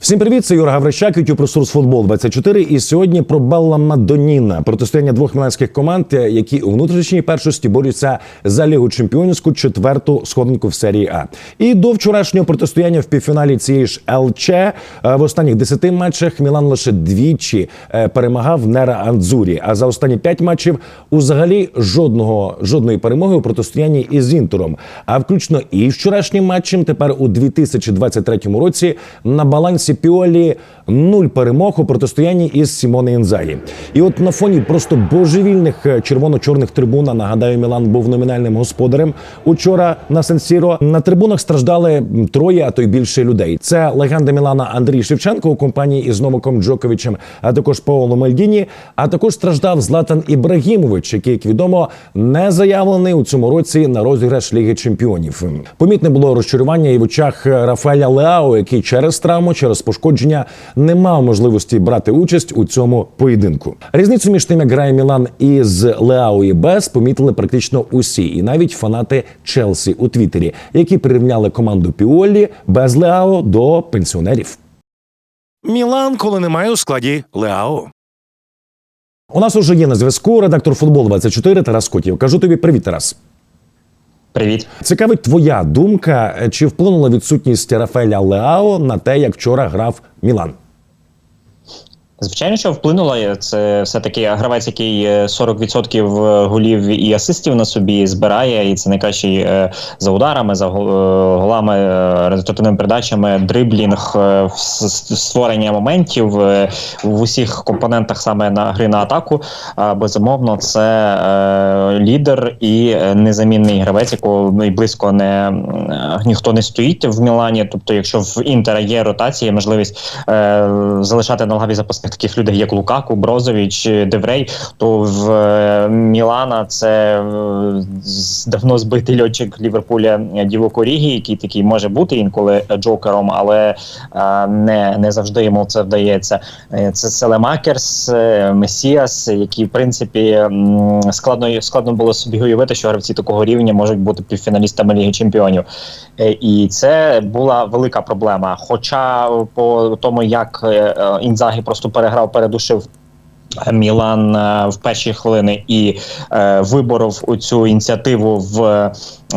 Всім привіт, це Юра Гаврищак, YouTube ресурс футбол 24 І сьогодні про Белла Мадоніна, протистояння двох міланських команд, які у внутрішній першості борються за лігу чемпіонську четверту сходинку в серії А. І до вчорашнього протистояння в півфіналі цієї ж ЛЧ е, в останніх 10 матчах Мілан лише двічі е, перемагав Нера Андзурі. А за останні 5 матчів взагалі жодного жодної перемоги у протистоянні із Інтером. А включно і вчорашнім матчем тепер у 2023 році на балансі Піолі нуль перемог у протистоянні із Сімоне Інзагі. І от на фоні просто божевільних е, червоно-чорних трибун, нагадаю, Мілан був номінальним господарем. Учора на Сан-Сіро на трибунах страждали троє, а то й більше людей. Це легенда Мілана Андрій Шевченко у компанії із Новаком Джоковичем, а також Паоло Мальдіні. А також страждав Златан Ібрагімович, який, як відомо, не заявлений у цьому році на розіграш Ліги Чемпіонів. Помітне було розчарування і в очах Рафаеля Леао, який через травму, через пошкодження не мав можливості брати участь у цьому поєдинку. Різницю між тим, як грає Мілан із Леао і без, помітили практично усі, і навіть фанати Челсі у Твіттері, які прирівняли команду Піолі без Леао до пенсіонерів. Мілан, коли немає у складі Леао. У нас уже є на зв'язку редактор футболу 24 Тарас Котів. Кажу тобі привіт, Тарас. Привіт. Цікавить твоя думка, чи вплинула відсутність Рафаеля Леао на те, як вчора грав Мілан? Звичайно, що вплинуло. Це все-таки гравець, який е, 40% голів і асистів на собі збирає, і це найкращий е, за ударами, за е, голами, е, результативними передачами, дриблінг, е, створення моментів е, в усіх компонентах саме на гри на атаку. Безумовно, це е, лідер і е, незамінний гравець, якого і близько не ніхто не стоїть в Мілані. Тобто, якщо в Інтера є ротація, можливість е, залишати на лаві запасних таких людей, як Лукаку, Брозович, Деврей, то в е, Мілана це е, давно збитий льотчик Ліверпуля Діво Корігі, який такий може бути інколи джокером, але е, не, не завжди йому це вдається. Е, Це Селемакерс, е, Месіас, які в принципі складно складно було собі уявити, що гравці такого рівня можуть бути півфіналістами Ліги Чемпіонів. Е, І це була велика проблема. Хоча по тому, як е, е, Інзагі просто переграв, передушив. Мілан е, в перші хвилини і е, виборов у цю ініціативу в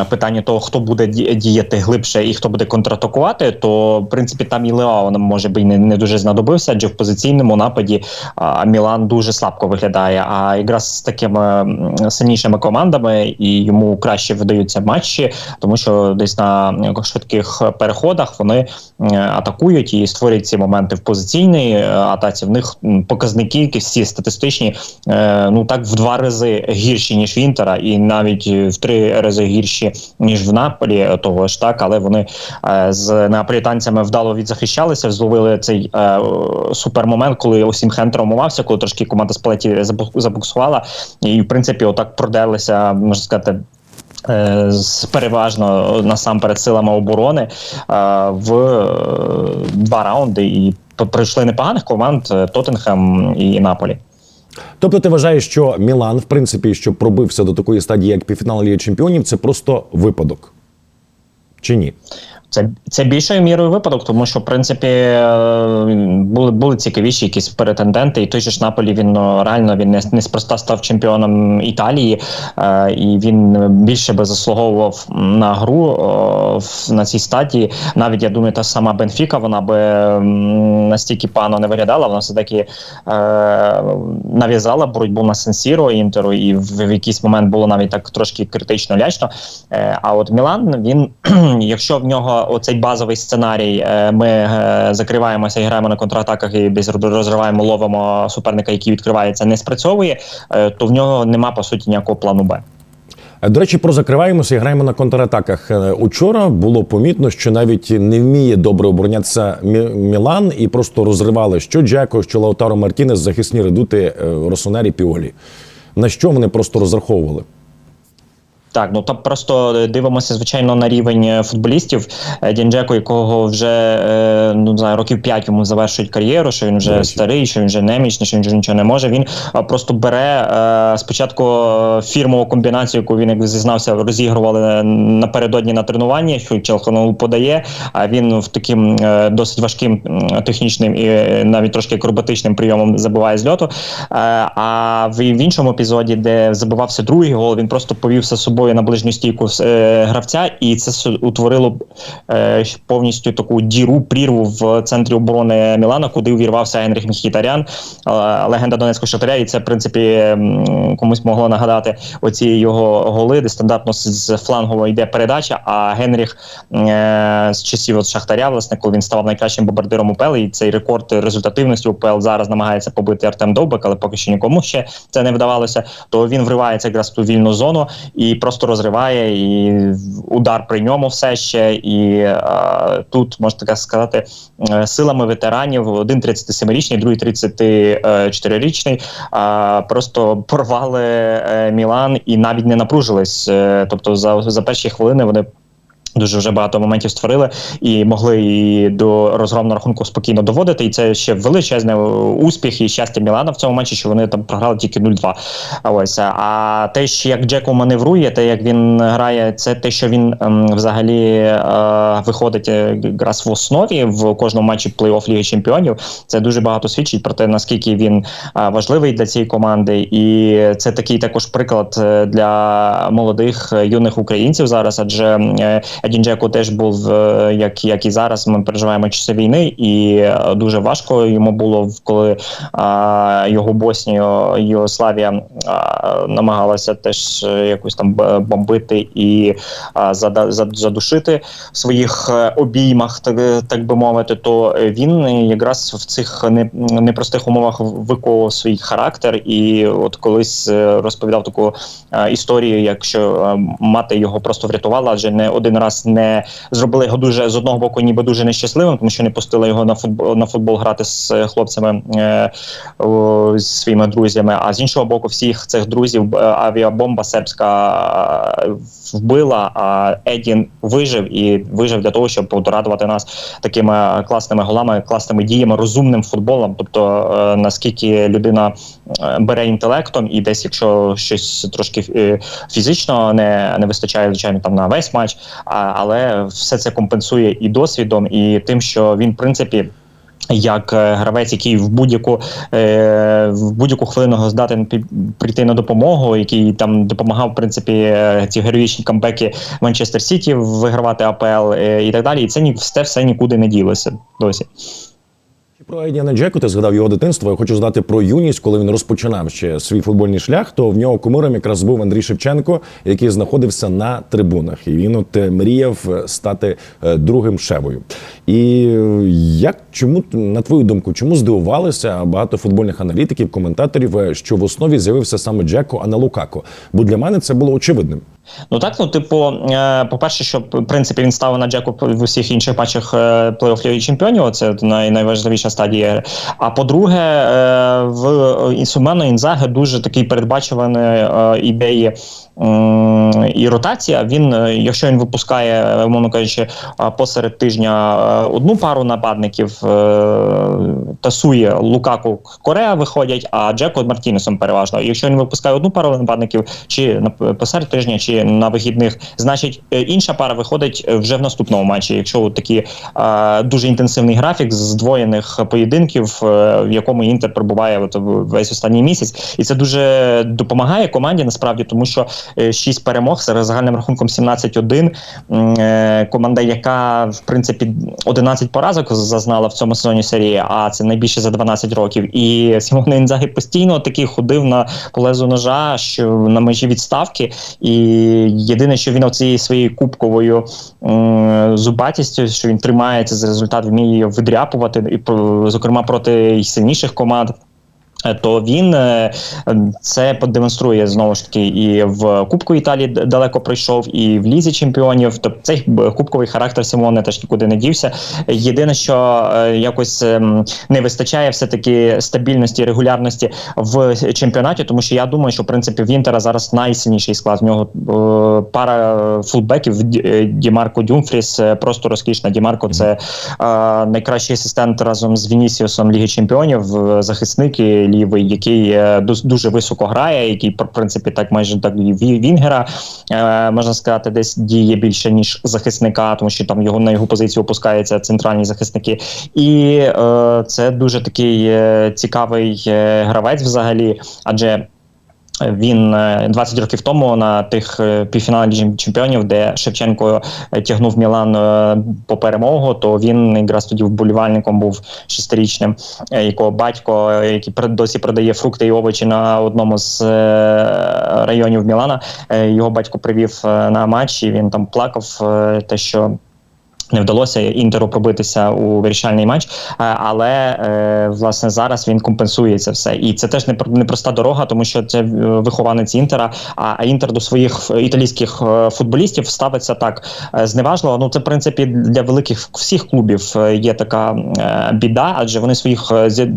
питанні того, хто буде діяти глибше і хто буде контратакувати, то в принципі там і Лео нам може би і не, не дуже знадобився, адже в позиційному нападі а, Мілан дуже слабко виглядає. А якраз з такими сильнішими командами і йому краще видаються матчі, тому що десь на швидких переходах вони атакують і створюють ці моменти в позиційній е, атаці. В них показники всі статистичні, е, ну так в два рази гірші ніж в Інтера, і навіть в три рази гірші ніж в Наполі. е, Того ж так, але вони е, з неаполітанцями вдало відзахищалися, зловили цей е, супермомент, коли Осімхен травмувався, коли трошки команда Спалеті забу- забуксувала, і в принципі отак продерлися, можна сказати. переважно насамперед силами оборони в два раунди і пройшли непоганих команд Тоттенхем і Наполі. Тобто, ти вважаєш, що Мілан, в принципі, що пробився до такої стадії, як півфінал Ліги Чемпіонів, це просто випадок? Чи ні? Це, це більшою мірою випадок, тому що в принципі е, були, були цікавіші якісь претенденти, і той же ж Наполі він ну, реально він не, неспроста став чемпіоном Італії, е, і він більше би заслуговував на гру е, на цій стадії. Навіть я думаю, та сама Бенфіка, вона би настільки пано не виглядала, вона все таки е, нав'язала боротьбу на Сенсіро Інтеру, і в, в якийсь момент було навіть так трошки критично лячно. Е, а от Мілан, він, якщо в нього оцей базовий сценарій, е, ми е, закриваємося і граємо на контратаках і десь розриваємо, ловимо суперника, який відкривається, не спрацьовує, е, то в нього нема по суті ніякого плану Б. До речі, про закриваємося і граємо на контратаках. Учора було помітно, що навіть не вміє добре оборонятися Мі- Мілан і просто розривали що Джеко, що Лаутаро Мартінес, захисні редути Росонері Піолі. На що вони просто розраховували? Так, ну там просто дивимося, звичайно, на рівень е, футболістів. Е, Дінджеко, якого вже е, ну не знаю, років 5 йому завершують кар'єру, що він вже Бачу. старий, що він вже немічний, що він вже нічого не може. Він е, просто бере е, спочатку е, фірмову комбінацію, яку він як зізнався, розігрували напередодні на тренуванні. що Челханов подає. А він в таким е, досить важким технічним і е, навіть трошки акробатичним прийомом забиває з льоту. Е, а в, іншому епізоді, де забивався другий гол, він просто повівся з собою на ближню стійку е, гравця, і це утворило е, повністю таку діру, прірву в центрі оборони Мілана, куди увірвався Генріх Мхітарян, е, легенда Донецького шатаря. І це, в принципі, комусь могло нагадати оці його голи, де стандартно з, з йде передача. А Генріх е, з часів от Шахтаря, власне, коли він став найкращим бомбардиром УПЛ, і цей рекорд результативності УПЛ зараз намагається побити Артем Довбик, але поки що нікому ще це не вдавалося. То він вривається якраз в ту вільну зону і просто розриває. І удар при ньому все ще. І е, тут можна так сказати, е, силами ветеранів один 37-річний, другий 34-річний. е, просто порвали е, Мілан і навіть не напружились. Е, тобто за, за перші хвилини вони. Дуже вже багато моментів створили і могли і до розгромного рахунку спокійно доводити. І це ще величезний успіх і щастя Мілана в цьому матчі, що вони там програли тільки 0-2. А Ось а те, що як Джеко маневрує, те, як він грає, це те, що він ем, взагалі е, виходить е, якраз в основі в кожному матчі плей-офф Ліги Чемпіонів. Це дуже багато свідчить про те, наскільки він е, важливий для цієї команди, і це такий також приклад е, для молодих е, юних українців зараз, адже е, Едін Джеко теж був е, як, як і зараз. Ми переживаємо часи війни, і е, дуже важко йому було коли а, його Боснію Югославія а, намагалася теж е, якось там бомбити і а, зад- задушити в своїх е, обіймах, так, так би мовити. То е, він якраз в цих непростих умовах виковував свій характер, і от колись е, розповідав таку е, історію, якщо е, мати його просто врятувала, адже не один раз не зробили його дуже з одного боку, ніби дуже нещасливим, тому що не пустили його на футбол на футбол грати з е, хлопцями е, о, своїми друзями. А з іншого боку, всіх цих друзів е, авіабомба сербська е, вбила. А Едін вижив і вижив для того, щоб порадувати нас такими класними голами, класними діями, розумним футболом. Тобто, е, наскільки людина бере інтелектом, і десь, якщо щось трошки фізично не, не вистачає, звичайно, там на весь матч, а, але все це компенсує і досвідом, і тим, що він, в принципі. Як е, гравець, який в будь-яку е, в будь-яку хвилину здатен прийти на допомогу, який там допомагав в принципі е, ці героїчні камбеки Манчестер Сіті вигравати АПЛ і так далі. І це ні все, все нікуди не ділося досі. Про Едіана Джеку ти згадав його дитинство. Я хочу знати про юність, коли він розпочинав ще свій футбольний шлях. То в нього кумиром якраз був Андрій Шевченко, який знаходився на трибунах, і він от е, мріяв е, стати е, другим шевою. І як чому на твою думку, чому здивувалися багато футбольних аналітиків, коментаторів, що в основі з'явився саме Джеко, а не Лукако? Бо для мене це було очевидним. Ну так, ну типу, е, по-перше, що в принципі він став на Джеку в усіх інших матчах е, плей-офф Ліги Чемпіонів. Це най- найважливіша стадія. А по-друге, е, в Інсумено Інзаге дуже такий передбачуваний ідеї. І ротація. Він, якщо він випускає, умовно кажучи, посеред тижня одну пару нападників, тасує Лукаку Корея виходять, а Джеко Мартінесом переважно. Якщо він випускає одну пару нападників, чи посеред тижня, чи на вихідних, значить е, інша пара виходить е, вже в наступному матчі. Якщо такі е, дуже інтенсивний графік здвоєних поєдинків, в якому інтер перебуває весь останній місяць, і це дуже допомагає команді насправді, тому що е, шість перемог з загальним рахунком 17-1. Е, Команда, яка в принципі 11 поразок зазнала в цьому сезоні серії, а це найбільше за 12 років. І Сімоне Інзагі постійно такий ходив на полезу ножа, що на межі відставки. І єдине, що він оцією своєю кубковою зубатістю, що він тримається за результат, вміє його видряпувати, і зокрема проти сильніших команд. Е, То він е, це продемонструє знову ж таки і в Кубку Італії далеко пройшов, і в лізі чемпіонів. Тобто цей кубковий характер Симоне теж нікуди не дівся. Єдине, що е, якось ем, не вистачає все таки стабільності, регулярності в чемпіонаті, тому що я думаю, що в принципі в Інтера зараз найсильніший склад. В нього пара фулбеків Ді- Дімарко Дюмфріс просто розкішна. Дімарко це найкращий асистент разом з Вінісіусом Ліги Чемпіонів, захисник і лівий, який е, дуже високо грає, який в принципі так майже так Вінгера е, можна сказати, десь діє більше ніж захисника, тому що там його на його позицію опускаються центральні захисники, і е, це дуже такий цікавий гравець взагалі, адже. Він е, 20 років тому на тих е, півфіналах чемпіонів, де Шевченко е, тягнув Мілан е, по перемогу, то він якраз тоді вболівальником був шестирічним, е, якого батько, е, який досі продає фрукти і овочі на одному з е, районів Мілана. е, Його батько привів е, на матч, і він там плакав, е, те, що. Не вдалося інтеру пробитися у вирішальний матч, е, але е, власне зараз він компенсує це все. І це теж не про- непроста дорога, тому що це е, вихованець інтера. А, інтер до своїх італійських футболістів ставиться так зневажливо. Ну це в принципі для великих всіх клубів є така біда, адже вони своїх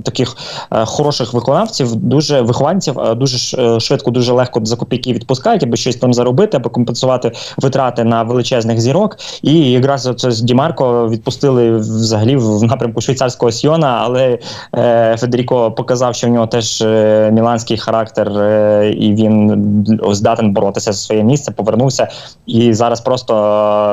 таких хороших виконавців, дуже вихованців, дуже швидко, дуже легко за копійки відпускають, аби щось там заробити, аби компенсувати витрати на величезних зірок. І якраз це з Дімарко відпустили взагалі в напрямку швейцарського Сіона, але е, Федеріко показав, що в нього теж е, міланський характер, е, і він здатен боротися за своє місце, повернувся і зараз просто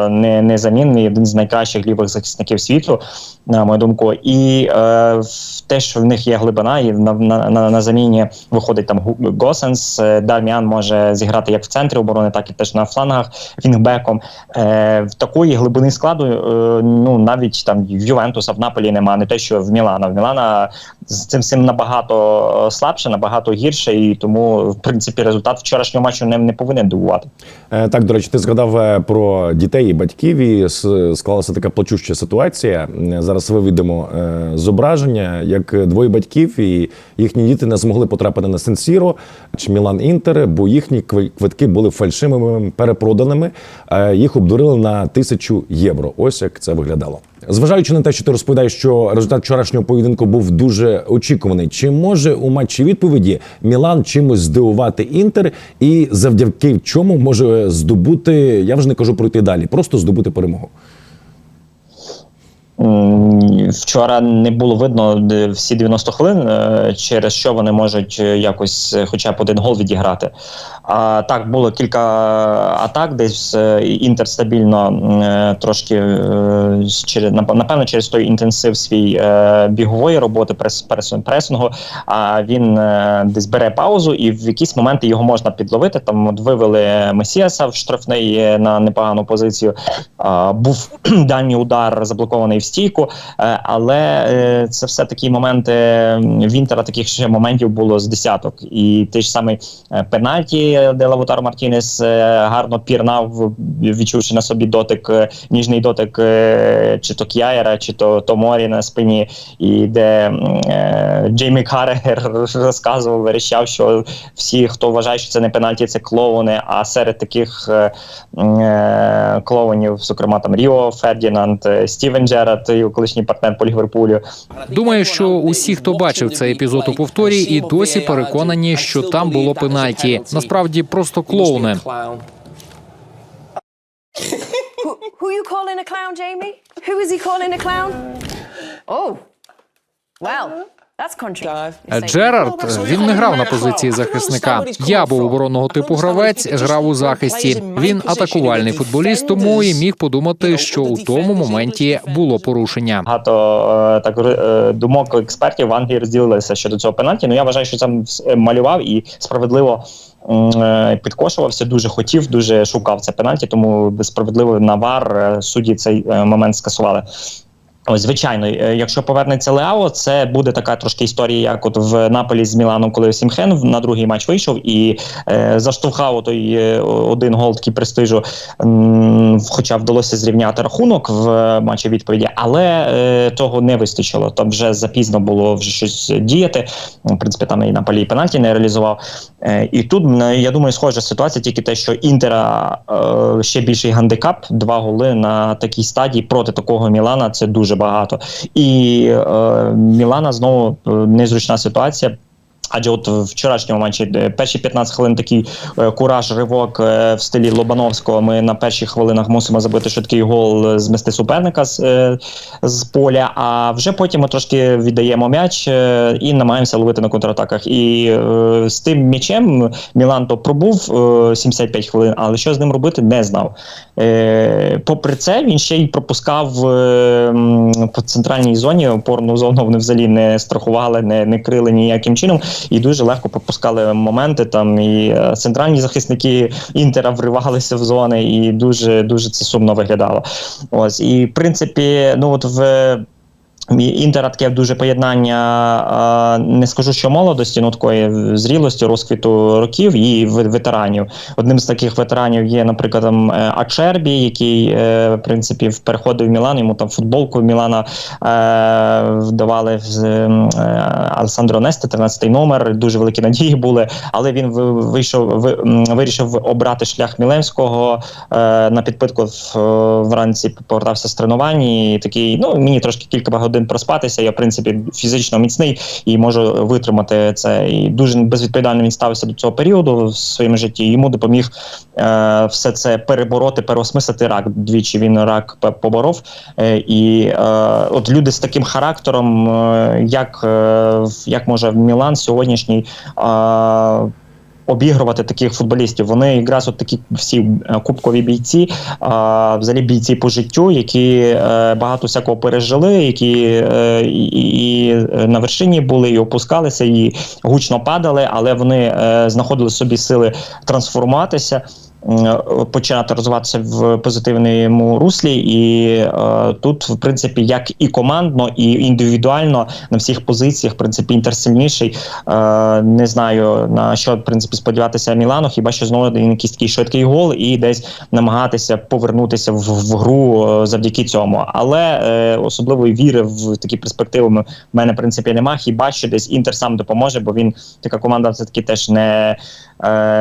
е, не, незамінний, один з найкращих лівих захисників світу, на мою думку. І е, в- те, в них є глибина, і на, на, на, на заміні виходить там Госенс, е, Дарміан може зіграти як в центрі оборони, так і теж на флангах вінгбеком. Е, в такої глибини складу, ну навіть там в Ювентуса в Наполі нема, не те, що в Мілана. В Мілана з цим всім набагато е, слабше, набагато гірше, і тому, в принципі, результат вчорашнього матчу не, не повинен дивувати. Е, Так, до речі, ти згадав е, про дітей і батьків, і склалася така плачуща ситуація. Е, Зараз виведемо е, зображення, як двоє батьків і їхні діти не змогли потрапити на Сен-Сіро чи Мілан Інтер, бо їхні кви- квитки були фальшивими, перепроданими. Е, Їх обдурили на тисячу євро. Ось як це виглядало. Зважаючи на те, що ти розповідаєш, що результат вчорашнього поєдинку був дуже очікуваний, чи може у матчі відповіді Мілан чимось здивувати інтер, і завдяки чому може здобути, я вже не кажу пройти далі, просто здобути перемогу. Вчора не було видно всі 90 хвилин, е, через що вони можуть е, якось е, хоча б один гол відіграти. А так було кілька атак, десь інтер стабільно трошки напевно через той інтенсив свій бігової роботи, прес, прес, пресингу. А він десь бере паузу, і в якісь моменти його можна підловити. Там от вивели Месіаса в штрафний на непогану позицію. Був дальній удар заблокований стійку, е, але е, це все такі моменти м, в Інтера таких ще моментів було з десяток. І той ж самий е, пенальті, де Лавутар Мартінес гарно пірнав, відчувши на собі дотик, ніжний дотик чи то К'яєра, чи то Томорі на спині, і де Джеймі Каррегер розказував, верещав, що всі, хто вважає, що це не пенальті, це клоуни. А серед таких клоунів, зокрема там Ріо Фердінанд, Стівен Джерард, його колишній партнер по Ліверпулю. Думаю, що усі, хто бачив цей епізод у повторі, і досі переконані, що там було пенальті. Насправді просто клоуни. Who, you calling a clown, Jamie? Who is he calling a clown? Oh, well, Джерард він не грав на позиції захисника. Я був оборонного типу гравець, грав у захисті. Він атакувальний футболіст, тому і міг подумати, що у тому моменті було порушення. Багато е, так е, думок експертів в Англії розділилися щодо цього пенальті. Ну я вважаю, що сам е, малював і справедливо е, підкошувався. Дуже хотів, дуже шукав це пенальті. Тому справедливо на вар е, судді цей е, момент скасували. Ось, звичайно, е, якщо повернеться Леао, це буде така трошки історія, як от в Наполі з Міланом, коли Сімхен на другий матч вийшов і е, заштовхав той е, один гол такий престижу, м, хоча вдалося зрівняти рахунок в е, матчі відповіді, але е, того не вистачило. Там вже запізно було вже щось діяти. В принципі, там і Наполі і пенальті не реалізував. Е, і тут я думаю, схожа ситуація, тільки те, що Інтера е, ще більший гандикап, два голи на такій стадії проти такого Мілана. Це дуже багато. І е, Мілана знову е, незручна ситуація. Адже от в вчорашньому матчі е, перші 15 хвилин такий е, кураж, ривок е, в стилі Лобановського. Ми на перших хвилинах мусимо забити швидкий гол, е, змести суперника з, з поля. А вже потім ми трошки віддаємо м'яч і намагаємося ловити на контратаках. І з тим м'ячем Мілан то пробув е, 75 хвилин, але що з ним робити, не знав. Попри це, він ще й пропускав по центральній зоні опорну зону. Вони взагалі не страхували, не, не крили ніяким чином і дуже легко пропускали моменти. Там і е, центральні захисники інтера вривалися в зони, і дуже дуже це сумно виглядало. Ось і в принципі, ну от в. Інтера таке дуже поєднання, не скажу, що молодості, ну такої зрілості, розквіту років і ве- ветеранів. Одним з таких ветеранів є, наприклад, там е, Ачербі, який е, в принципі переходив в Мілан. Йому там футболку Мілана е, вдавали з Алесандро Несте, 13-й номер. Дуже великі надії були, але він вийшов, вирішив обрати шлях Мілевського е, на підпитку вранці повертався з тренувань. І такий, ну мені трошки кілька годин проспатися. Я в принципі фізично міцний і можу витримати це. І дуже безвідповідально він ставився до цього періоду в своєму житті. Йому допоміг е, все це перебороти, переосмислити рак. Двічі він рак поборов. Е, і е, от люди з таким характером, е, як, е, як може Мілан сьогоднішній. Е, Обігрувати таких футболістів. Вони якраз от такі всі е, кубкові бійці, а, взагалі бійці по життю, які е, багато всякого пережили, які е, і, і на вершині були, і опускалися, і гучно падали, але вони е, знаходили собі сили трансформуватися. М, Починати розвиватися в позитивному руслі, і е, тут, в принципі, як і командно, і індивідуально на всіх позиціях, в принципі, інтер сильніший. Е, не знаю на що в принципі сподіватися Мілану, хіба що знову якийсь такий швидкий гол і десь намагатися повернутися в, в гру е, завдяки цьому. Але е, особливої віри в такі перспективи в мене в принципі нема. Хіба що десь інтер сам допоможе, бо він така команда все таки теж не, е,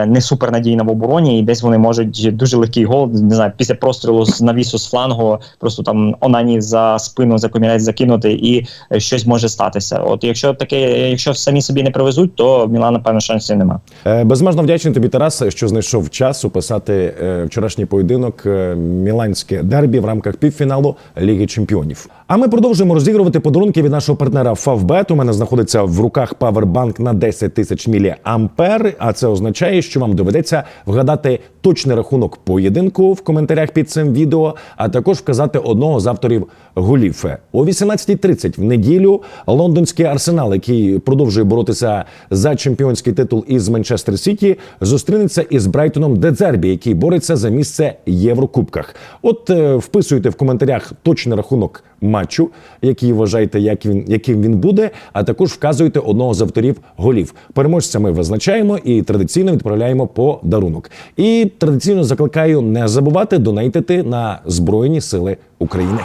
не супернадійна в обороні, і десь вони можуть дуже легкий гол, не знаю, після прострілу з навісу з флангу, просто там Онані за спину за комірець закинути, і е, щось може статися. От якщо таке, якщо самі собі не привезуть, то Мілана певно шансів нема. Е, Безмежно вдячний тобі, Тарас, що знайшов час описати е, вчорашній поєдинок е, міланське дербі в рамках півфіналу Ліги Чемпіонів. А ми продовжуємо розігрувати подарунки від нашого партнера Favbet. У мене знаходиться в руках павербанк на 10 тисяч міліампер. А це означає, що вам доведеться вгадати точний рахунок поєдинку в коментарях під цим відео, а також вказати одного з авторів голів. О 18.30 в неділю лондонський арсенал, який продовжує боротися за чемпіонський титул із Манчестер Сіті, зустрінеться із Брайтоном Дедзербі, який бореться за місце в Єврокубках. От е, вписуйте в коментарях точний рахунок матчу, який вважаєте, як він яким він буде, а також вказуйте одного з авторів голів. Переможця ми визначаємо і традиційно відправляємо подарунок. І традиційно закликаю не забувати донейтити на Збройні Сили України.